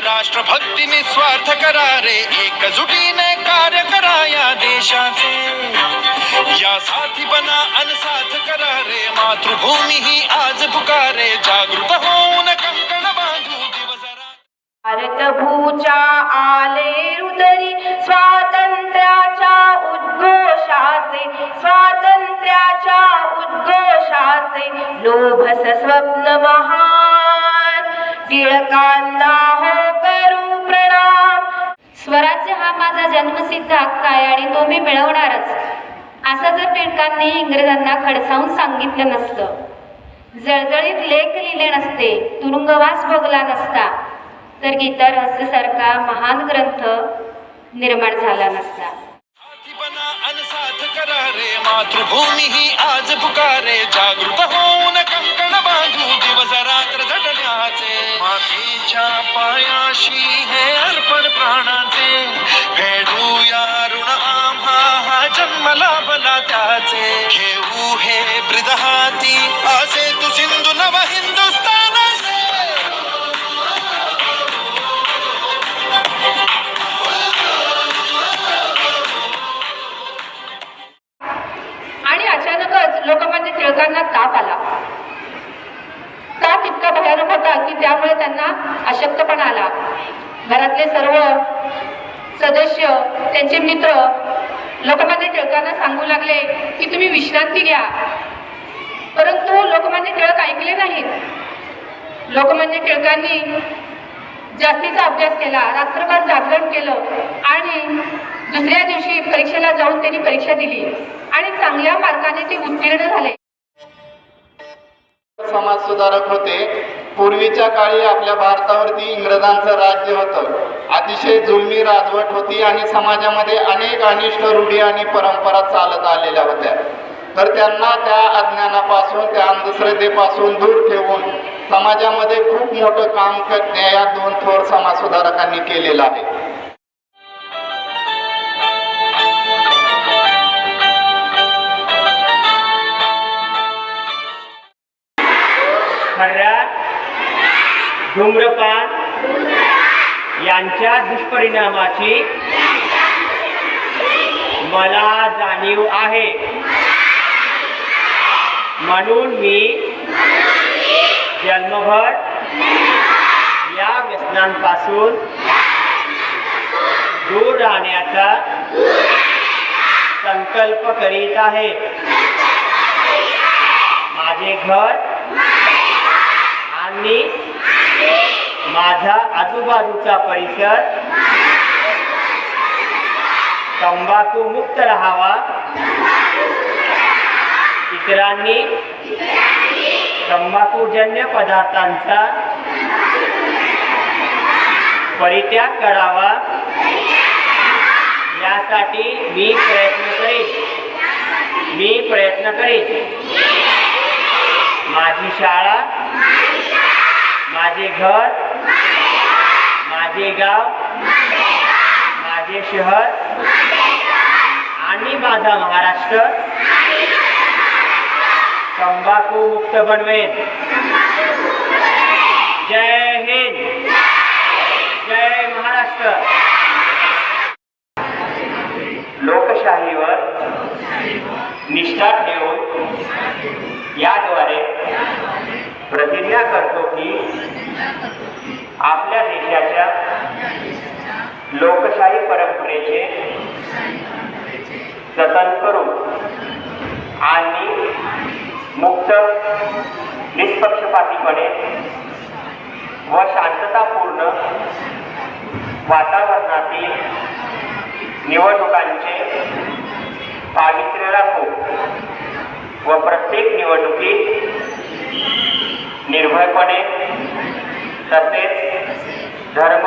राष्ट्रभक्ती निस्वार्थ करा रे एकजुटीने कार्य करा या देशाचे. या साथी बना अनसाथ करा रे मातृभूमी ही आज पुकारे. जागृत होऊन कंकण बांधू दिवस भारत आले रुदरी स्वातंत्र्याच्या उद्घोषाचे. स्वातंत्र्याच्या उद्घोषाचे लोभस स्वप्न महान. टिळकांना हो स्वराज्य हा माझा जन्मसिद्ध हक्क आहे आणि तो मी मिळवणारच. असं जर टिळकांनी इंग्रजांना खडसावून सांगितलं नसतं. जळजळीत लेख लिहिले नसते तुरुंगवास भोगला नसता तर गीता रहस्यसारखा महान ग्रंथ निर्माण झाला नसता. रे मातृभूमी ही आज पुकारे जागृत होऊन त्याचे. घेऊ हे ब्रिद हाती असे तू सिंधू नव हिंदुस्थानाचे. आणि अचानकच लोकमान्य टिळकांना ताप आला. ताप इतका भयानक होता की त्यामुळे त्यांना अशक्तपणा आला. घरातले सर्व सदस्य त्यांचे मित्र लोकमान्य टिळकांना सांगू लागले की तुम्ही विश्रांती घ्या. परंतु लोकमान्य टिळक ऐकले नाहीत. लोकमान्य टिळकांनी जास्तीचा अभ्यास केला रात्रभर जागरण केलं आणि दुसऱ्या दिवशी परीक्षेला जाऊन त्यांनी परीक्षा दिली आणि चांगल्या मार्काने ते उत्तीर्ण झाले. समाज सुधारक होते. पूर्वीच्या काळी आपल्या भारतावरती इंग्रजांचं राज्य होतं. अतिशय जुलमी राजवट होती आणि समाजामध्ये अनेक अनिष्ट रूढी आणि परंपरा चालत आलेल्या होत्या. तर त्यांना त्या अज्ञानापासून त्या अंधश्रद्धेपासून दूर ठेवून समाजामध्ये खूप मोठं काम या दोन थोर समाज सुधारकांनी केलेलं आहे. धूम्रपान यांच्या दुष्परिणामाची मला जाणीव आहे. म्हणून मी जन्मभर या व्यसनांपासून दूर राहण्याचा संकल्प करीत आहे. माझे घर आणि माझा आजूबाजूचा परिसर. तंबाखू मुक्त राहावा. इतरांनी तंबाखूजन्य पदार्थांचा परित्याग करावा. यासाठी मी प्रयत्न करीन. मी प्रयत्न करीन. माझी शाळा माझे घर माझे गाव माझे शहर आणि माझा महाराष्ट्र तंबाखू मुक्त बनवेन. जय हिंद. जय महाराष्ट्र. लोकशाहीवर निष्ठा ठेवून याद्वारे प्रतिज्ञा करतो की आपल्या देशाच्या लोकशाही परंपरेचे जतन करू आणि मुक्त निष्पक्षपातीपणे व शांततापूर्ण वातावरणातील निवडणुकांचे पावित्र्य राखू व प्रत्येक निवडणुकीत निर्भयपणे तसेच धर्म